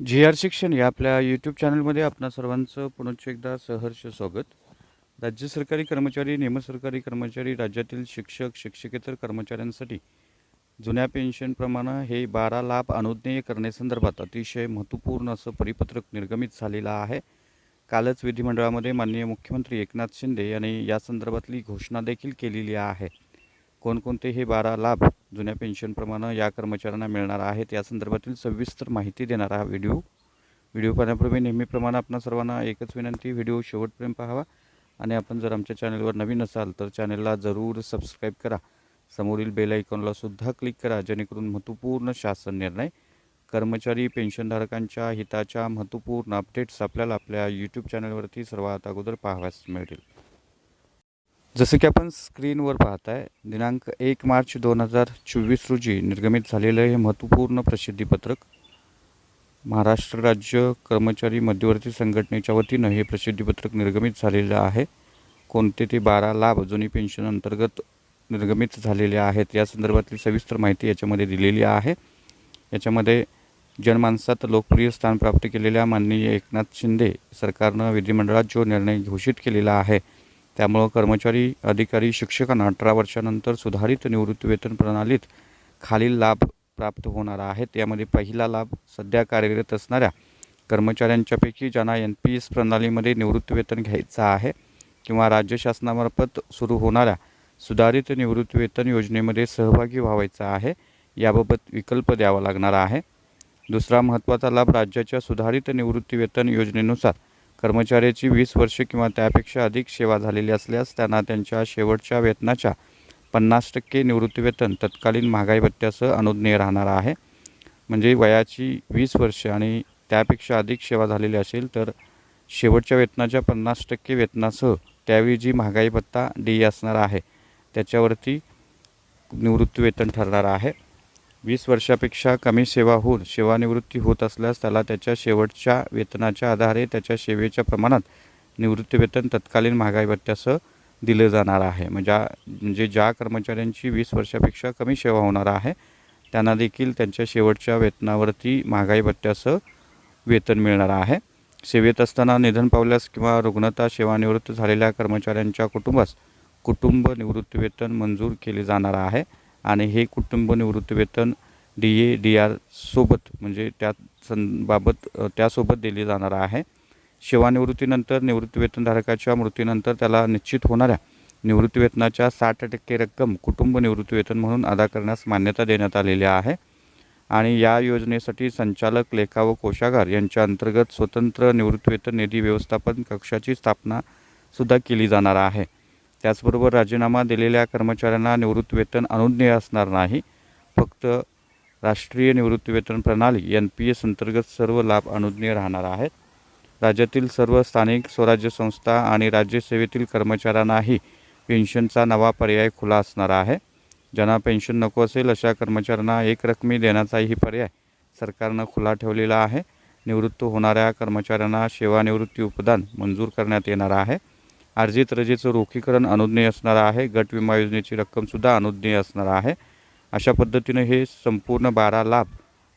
जी R शिक्षण या आपल्या यूट्यूब चॅनलमध्ये आपणा सर्वांचं पुनश्च एकदा सहर्ष स्वागत. राज्य सरकारी कर्मचारी निमसरकारी कर्मचारी राज्यातील शिक्षक शिक्षकेतर कर्मचाऱ्यांसाठी जुन्या पेन्शनप्रमाणे हे बारा लाभ अनुज्ञेय करण्यासंदर्भात अतिशय महत्त्वपूर्ण असं परिपत्रक निर्गमित झालेलं आहे. कालच विधिमंडळामध्ये माननीय मुख्यमंत्री एकनाथ शिंदे यांनी या संदर्भातली घोषणा देखील केलेली आहे. कोणकोणते हे बारा लाभ जुन्या पेन्शनप्रमाणे या कर्मचाऱ्यांना मिळणार आहेत या संदर्भातील सविस्तर माहिती देणारा हा व्हिडिओ व्हिडिओ पाहण्यापूर्वी नेहमीप्रमाणे आपण सर्वांना एकच विनंती व्हिडिओ शेवटपर्यंत पाहावा. आणि आपण जर आमच्या चॅनलवर नवीन असाल तर चॅनलला जरूर सबस्क्राईब करा. समोरील बेल आयकॉनला सुद्धा क्लिक करा जेणेकरून महत्त्वपूर्ण शासन निर्णय कर्मचारी पेन्शनधारकांच्या हिताच्या महत्त्वपूर्ण अपडेट्स आपल्याला आपल्या यूट्यूब चॅनलवरती सर्वात अगोदर पाहाव्यास मिळतील. जसं की आपण स्क्रीनवर पाहताय दिनांक एक मार्च दोन हजार चोवीस रोजी निर्गमित झालेलं हे महत्त्वपूर्ण प्रसिद्धीपत्रक महाराष्ट्र राज्य कर्मचारी मध्यवर्ती संघटनेच्या वतीनं हे प्रसिद्धीपत्रक निर्गमित झालेलं आहे. कोणते ते बारा लाभ जुनी पेन्शन अंतर्गत निर्गमित झालेले आहेत या संदर्भातली सविस्तर माहिती याच्यामध्ये दिलेली आहे. याच्यामध्ये जनमानसात लोकप्रिय स्थान प्राप्त केलेल्या माननीय एकनाथ शिंदे सरकारनं विधिमंडळात जो निर्णय घोषित केलेला आहे त्यामुळं कर्मचारी अधिकारी शिक्षकांना अठरा वर्षानंतर सुधारित निवृत्तीवेतन प्रणालीत खालील लाभ प्राप्त होणार आहेत. यामध्ये पहिला लाभ सध्या कार्यरत असणाऱ्या कर्मचाऱ्यांच्यापैकी ज्यांना एन पी एस प्रणालीमध्ये निवृत्तीवेतन घ्यायचं आहे किंवा राज्य शासनामार्फत सुरू होणाऱ्या सुधारित निवृत्तीवेतन योजनेमध्ये सहभागी व्हावायचा आहे याबाबत विकल्प द्यावा लागणार आहे. दुसरा महत्त्वाचा लाभ राज्याच्या सुधारित निवृत्तीवेतन योजनेनुसार कर्मचाऱ्याची वीस वर्षे किंवा त्यापेक्षा अधिक सेवा झालेली असल्यास त्यांना त्यांच्या शेवटच्या वेतनाच्या पन्नास टक्के निवृत्तीवेतन तत्कालीन महागाई भत्त्यासह अनुज्ञेय राहणार आहे. म्हणजे वयाची वीस वर्ष आणि त्यापेक्षा अधिक सेवा झालेली असेल तर शेवटच्या वेतनाच्या पन्नास टक्के वेतनासह त्यावेळी जी महागाई भत्ता डी असणार आहे त्याच्यावरती निवृत्तीवेतन ठरणार आहे. वीस वर्षापेक्षा कमी सेवा होऊन सेवानिवृत्ती होत असल्यास त्याला त्याच्या शेवटच्या वेतनाच्या आधारे त्याच्या सेवेच्या प्रमाणात निवृत्तीवेतन तत्कालीन महागाई भत्त्यासह दिलं जाणार आहे. म्हणजे म्हणजे ज्या कर्मचाऱ्यांची वीस वर्षापेक्षा कमी सेवा होणार आहे त्यांना देखील त्यांच्या शेवटच्या वेतनावरती महागाई भत्त्यासह वेतन मिळणार आहे. सेवेत असताना निधन पावल्यास किंवा रुग्णता सेवानिवृत्त झालेल्या कर्मचाऱ्यांच्या कुटुंबास कुटुंब निवृत्तीवेतन मंजूर केले जाणार आहे. आणि हे कुटुंब निवृत्तीवेतन डी ए डी आर सोबत म्हणजे त्या संबाबत त्यासोबत दिले जाणार आहे. सेवानिवृत्तीनंतर निवृत्तीवेतनधारकाच्या मृत्यूनंतर त्याला निश्चित होणाऱ्या निवृत्तीवेतनाच्या साठ टक्के रक्कम कुटुंब निवृत्तीवेतन म्हणून अदा करण्यास मान्यता देण्यात आलेली आहे. आणि या योजनेसाठी संचालक लेखा व कोशागार यांच्या अंतर्गत स्वतंत्र निवृत्तीवेतन निधी व्यवस्थापन कक्षाची स्थापना सुद्धा केली जाणार आहे. त्याचबरोबर राजीनामा दिलेल्या कर्मचाऱ्यांना निवृत्तीवेतन अनुज्ञेय असणार नाही. फक्त राष्ट्रीय निवृत्तीवेतन प्रणाली एन पी एस अंतर्गत सर्व लाभ अनुज्ञेय राहणार आहेत. राज्यातील सर्व स्थानिक स्वराज्य संस्था आणि राज्यसेवेतील कर्मचाऱ्यांनाही पेन्शनचा नवा पर्याय खुला असणार आहे. ज्यांना पेन्शन नको असेल अशा कर्मचाऱ्यांना एक रकमी देण्याचाही पर्याय सरकारनं खुला ठेवलेला आहे. निवृत्त होणाऱ्या कर्मचाऱ्यांना सेवानिवृत्ती उपदान मंजूर करण्यात येणार आहे. अर्जित रजेचं रोखीकरण अनुज्ञेय असणार आहे. गट विमा योजनेची रक्कमसुद्धा अनुज्ञेय असणार आहे. अशा पद्धतीनं हे संपूर्ण बारा लाभ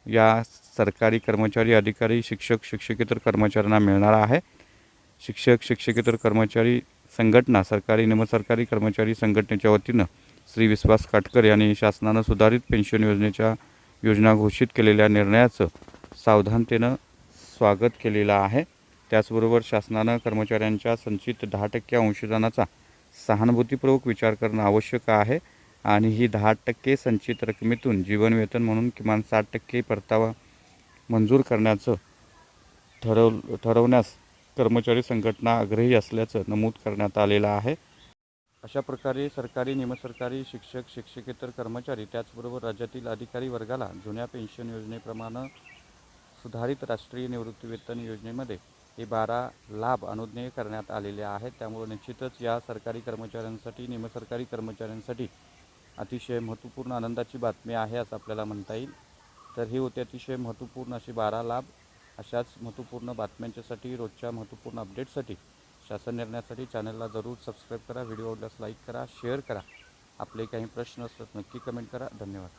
या सरकारी कर्मचारी अधिकारी शिक्षक शिक्षकेतर कर्मचाऱ्यांना मिळणार आहे. शिक्षक शिक्षकेतर कर्मचारी संघटना सरकारी निमसरकारी कर्मचारी संघटनेच्या वतीनं श्री विश्वास काटकर यांनी शासनानं सुधारित पेन्शन योजनेच्या योजना घोषित केलेल्या निर्णयाचं सावधानतेनं स्वागत केलेलं आहे. त्याचबरोबर शासनानं कर्मचाऱ्यांच्या संचित दहा टक्के अंशदानाचा सहानुभूतीपूर्वक विचार करणं आवश्यक आहे. आणि ही दहा टक्के संचित रकमेतून जीवनवेतन म्हणून किमान साठ टक्के परतावा मंजूर करण्याचं ठरव ठरवण्यास कर्मचारी संघटना आग्रही असल्याचं नमूद करण्यात आलेलं आहे. अशा प्रकारे सरकारी निमसरकारी शिक्षक शिक्षकेतर कर्मचारी त्याचबरोबर राज्यातील अधिकारी वर्गाला जुन्या पेन्शन योजनेप्रमाणे सुधारित राष्ट्रीय निवृत्तीवेतन योजनेमध्ये हे बारा लाभ अनुज्ञेय करण्यात आलेले आहेत. त्यामुळे निश्चितच या सरकारी कर्मचाऱ्यांसाठी निमसरकारी कर्मचाऱ्यांसाठी अतिशय महत्त्वपूर्ण आनंदाची बातमी आहे असं आपल्याला म्हणता येईल. तर हे होते अतिशय महत्त्वपूर्ण अशी बारा लाभ. अशाच महत्त्वपूर्ण बातम्यांच्यासाठी रोजच्या महत्त्वपूर्ण अपडेटसाठी शासन निर्णयासाठी चॅनलला जरूर सबस्क्राईब करा व्हिडिओ आवडल्यास लाईक करा शेअर करा. आपले काही प्रश्न असतात नक्की कमेंट करा. धन्यवाद.